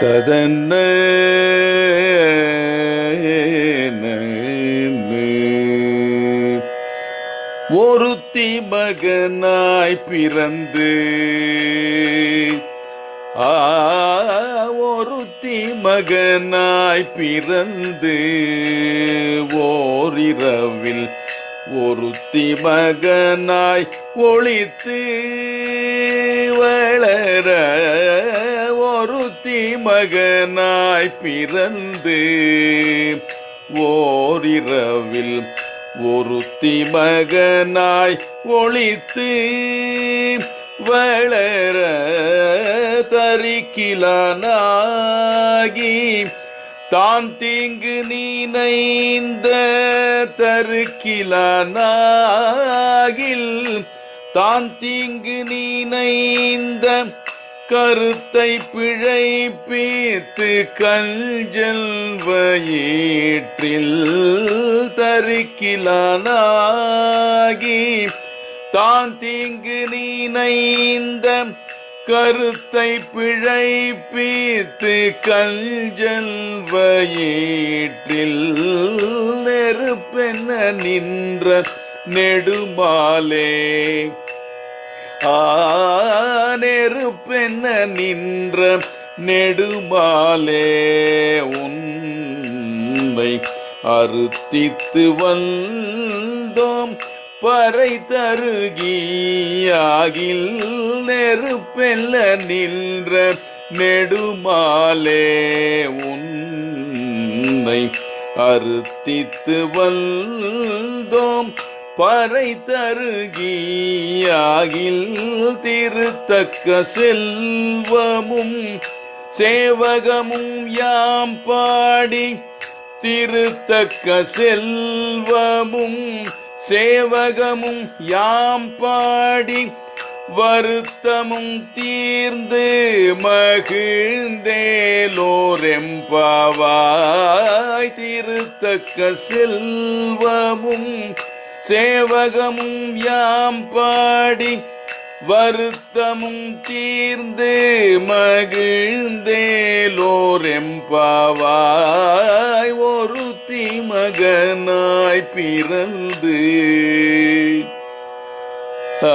ததன்ன ஒருத்தி மகனாய் பிறந்து ஆ ஒருத்தி மகனாய் பிறந்து ஓரிரவில் ஒருத்தி மகனாய் ஒழித்து வளர ஒருத்தி மகனாய் பிறந்து ஓரிரவில் ஒருத்தி மகனாய் ஒழித்து வளர தரிக்கிலானாகி தான் தீங்கு நீனைந்த தருக்கிலானாகில் தான் தீங்கு நீனைந்த கருத்தை பிழைப்பீத்து கஞ்சல் வயிற்றில் தரிக்கிலானாகி தான் தீங்கு நீனைந்த கருத்தை பிழைப்பீத்து கஞ்சல் வயிற்றில் நெருப்பென நின்ற நெடுமாலே ஆ நெருப்பென நின்ற நெடுமாலே உன்னை அறுத்தித்து வந்தோம். பறை தருகியாகில் நெருப்பெல்ல நின்ற நெடுமாலே உன்னை அறுத்தித்து வந்தோம். பறை தருகியாகில் திருத்தக்க செல்வமும் சேவகமும் யாம் பாடி திருத்தக்க செல்வமும் சேவகமும் யாம் பாடி வருத்தமும் தீர்ந்து மகிழ்ந்தேலோரெம்பாவாய் திருத்தக்க செல்வமும் சேவகமும் யாம் பாடி வருத்தமும் தீர்ந்து மகிழ்ந்தேலோரெம்பாவாய் ஒருத்தி மகனாய் பிறந்து. ஆ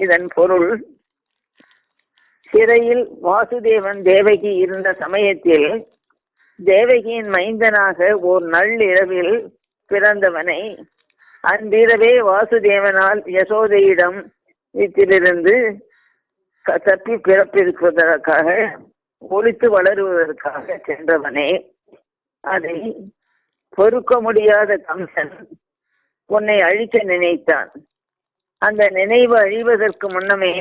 இதன் பொருள் சிறையில் வாசுதேவன் தேவகி இருந்த சமயத்தில் தேவகியின் மைந்தனாக ஓர் நள்ளிரவில் பிறந்தவனை அன்றிரவே வாசுதேவனால் யசோதையிடம் வீட்டிலிருந்து தப்பி பிறப்பிருப்பதற்காக ஒழித்து வளருவதற்காக சென்றவனே. அதை பொறுக்க முடியாத கம்சன் உன்னை அழிக்க நினைத்தான். அந்த நினைவு அழிவதற்கு முன்னமே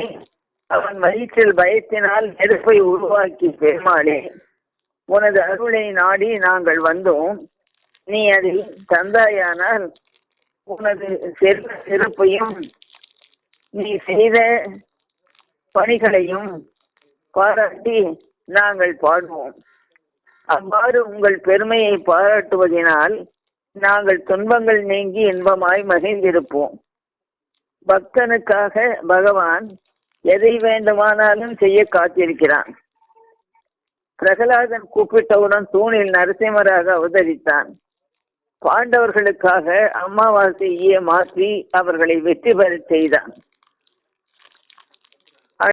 அவன் வயிற்றில் பயத்தினால் நெருப்பை உருவாக்கி பெருமாளே உனது அருளை நாடி நாங்கள் வந்தோம். நீ அதை தந்தாயானால் உனது செல்வ சிறப்பையும் நீ செய்த பணிகளையும் பாராட்டி நாங்கள் பாடுவோம். அவ்வாறு உங்கள் பெருமையை பாராட்டுவதினால் நாங்கள் துன்பங்கள் நீங்கி இன்பமாய் மகிழ்ந்திருப்போம். பக்தனுக்காக பகவான் எதை வேண்டுமானாலும் செய்ய காத்திருக்கிறான். பிரகலாதன் கூப்பிட்டவுடன் தூணில் நரசிம்மராக அவதரித்தான். பாண்டவர்களுக்காக அமாவாசையை மாற்றி அவர்களை வெற்றி பெறச் செய்தான்.